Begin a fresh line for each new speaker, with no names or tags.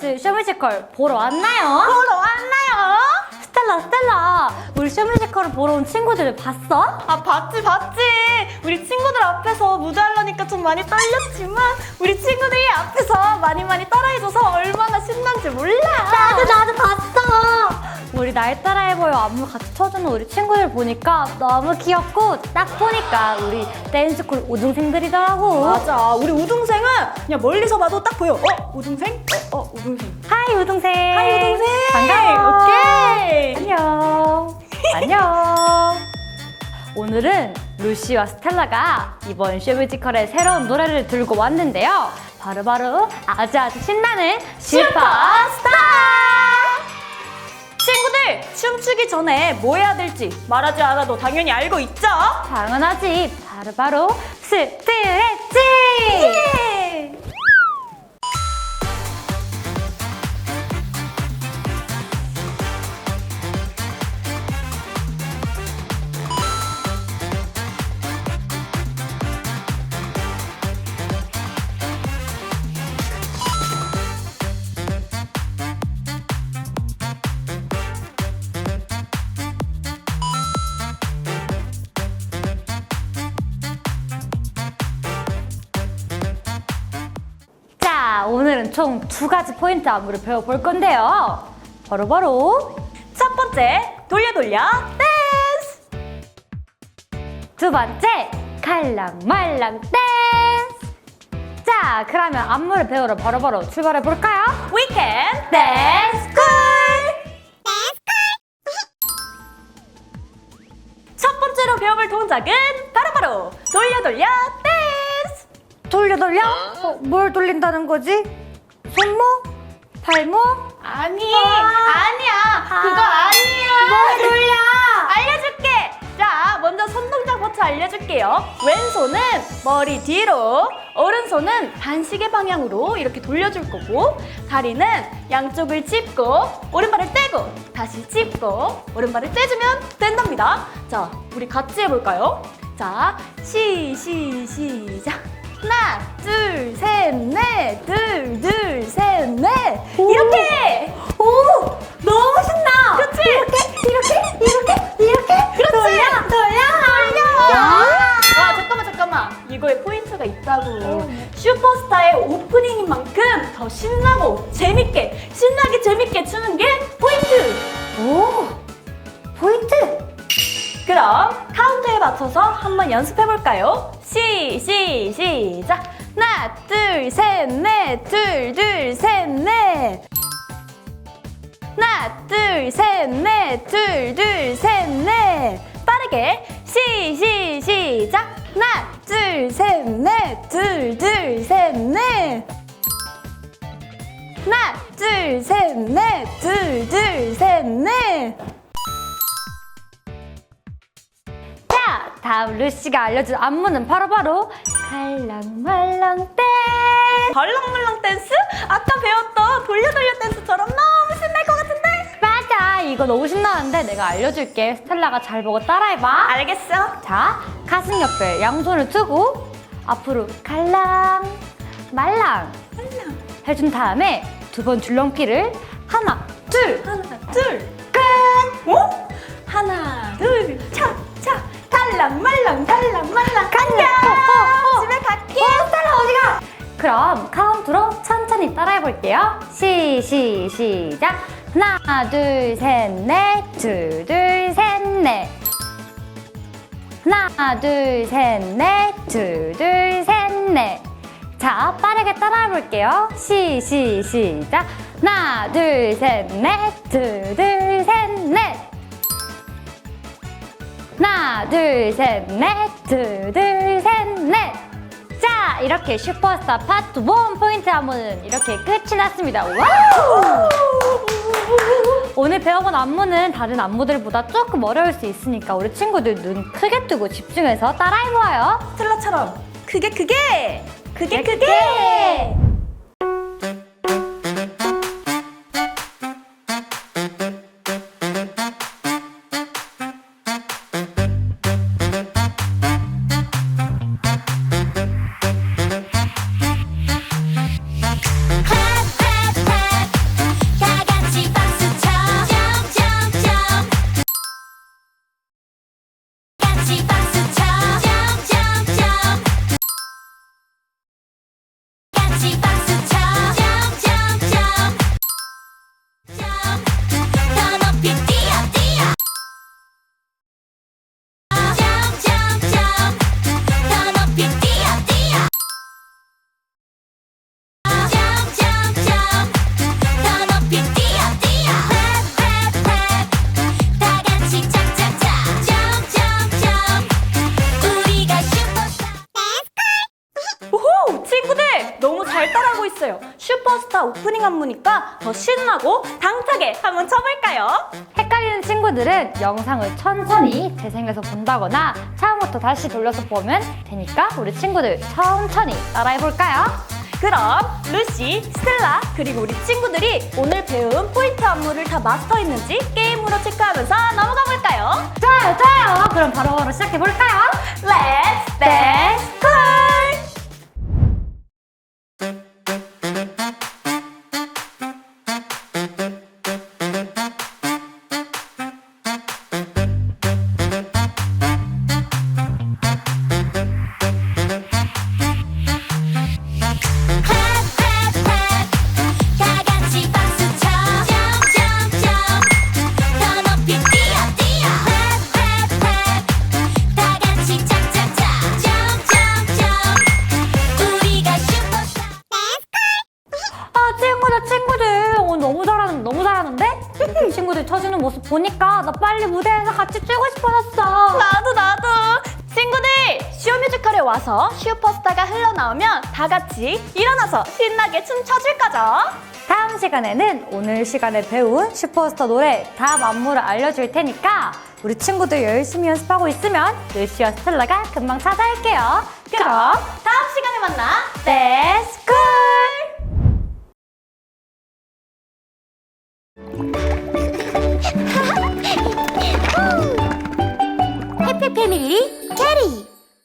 슈퍼걸스 쇼뮤지컬 보러 왔나요?
보러 왔나요?
스텔라 스텔라 우리 쇼뮤지컬을 보러 온 친구들 봤어?
아 봤지 봤지 우리 친구들 앞에서 무대하려니까 좀 많이 떨렸지만 우리 친구들이 앞에서 많이 많이 따라해줘서 얼마나 신난지 몰라
나도 나도 봤어 우리 날 따라해 보여 안무 같이 쳐주는 우리 친구들 보니까 너무 귀엽고 딱 보니까 우리 댄스쿨 우등생들이더라고
맞아 우리 우등생은 그냥 멀리서 봐도 딱 보여 어? 우등생? 어? 어 우등생
하이 우등생
하이 우등생
반가워
오케이
안녕. 안녕. 오늘은 루시와 스텔라가 이번 쇼뮤지컬의 새로운 노래를 들고 왔는데요. 바로바로 아주 아주 신나는 슈퍼스타!
전에 뭐 해야 될지 말하지 않아도 당연히 알고 있죠?
당연하지. 바로바로 스트레치!
예!
총 두 가지 포인트 안무를 배워볼 건데요. 바로 바로
첫 번째 돌려 돌려 댄스
두 번째 칼랑 말랑 댄스 자 그러면 안무를 배우러 바로바로 출발해 볼까요?
위켄
댄스 쿨!
첫 번째로 배워볼 동작은 바로 바로 돌려 돌려 댄스
돌려 돌려? 어, 뭘 돌린다는 거지? 손목? 발목?
아니
아.
아니야 그거
아.
아니야
뭘 돌려?
알려줄게 자 먼저 손 동작부터 알려줄게요 왼손은 머리 뒤로 오른손은 반시계 방향으로 이렇게 돌려줄 거고 다리는 양쪽을 짚고 오른발을 떼고 다시 짚고 오른발을 떼주면 된답니다 자 우리 같이 해볼까요? 자 시 시 시작 하나 둘 셋 넷 둘 둘 셋넷 이렇게
오! 너무 신나!
그치?
이렇게 이렇게 이렇게 이렇게
그렇지?
돌려 돌려 돌려
아 잠깐만 잠깐만 이거에 포인트가 있다고 슈퍼스타의 오프닝인 만큼 더 신나고 재밌게 신나게 재밌게 추는 게 포인트
오! 포인트!
그럼 카운트에 맞춰서 한번 연습해 볼까요? 시, 시, 시작. 하나 둘 셋 넷 둘 둘 셋 넷. 하나 둘 셋 넷 둘 둘 셋 넷. 빠르게. 시, 시, 시작. 하나 둘 셋 넷 둘 둘 셋 넷. 하나 둘 셋 넷 둘 둘 셋 넷
다음 루시가 알려준 안무는 바로바로 칼랑말랑 댄!
벌렁벌렁 댄스? 아까 배웠던 돌려 돌려 댄스처럼 너무 신날 것 같은데?
맞아, 이거 너무 신나는데 내가 알려줄게. 스텔라가 잘 보고 따라해봐.
알겠어.
자, 가슴 옆에 양손을 두고 앞으로 칼랑, 말랑 해준 다음에 두 번 줄넘기를 하나, 둘,
하나, 둘,
끝!
어?
그럼 카운트로 천천히 따라해 볼게요. 시, 시, 시작. 하나, 둘, 셋, 넷. 둘, 둘, 셋, 넷. 하나, 둘, 셋, 넷. 둘, 둘, 셋, 넷. 자, 빠르게 따라해 볼게요. 시, 시, 시작. 하나, 둘, 셋, 넷. 둘, 둘, 셋, 넷. 하나, 둘, 셋, 넷. 둘, 둘, 셋, 넷. 자, 이렇게 슈퍼스타 파트 1 포인트 안무는 이렇게 끝이 났습니다. 와우! 오늘 배워본 안무는 다른 안무들보다 조금 어려울 수 있으니까 우리 친구들 눈 크게 뜨고 집중해서 따라해보아요.
스텔라처럼 크게 크게 크게
크게.
크게. 슈퍼스타 오프닝 안무니까 더 신나고 당차게 한번 쳐볼까요?
헷갈리는 친구들은 영상을 천천히 재생해서 본다거나 처음부터 다시 돌려서 보면 되니까 우리 친구들 천천히 따라해볼까요?
그럼 루시, 스텔라 그리고 우리 친구들이 오늘 배운 포인트 안무를 다 마스터했는지 게임으로 체크하면서 넘어가 볼까요?
좋아요, 좋아요. 그럼 바로바로 시작해 볼까요?
Let's
보니까 나 빨리 무대에서 같이 뛰고 싶어졌어.
나도 나도 친구들 쇼뮤지컬에 와서 슈퍼스타가 흘러나오면 다 같이 일어나서 신나게 춤춰줄 거죠?
다음 시간에는 오늘 시간에 배운 슈퍼스타 노래 다음 안무를 알려줄 테니까 우리 친구들 열심히 연습하고 있으면 루시와 스텔라가 금방 찾아올게요.
그럼 다음 시간에 만나. Let's!
해피 패밀리 캐리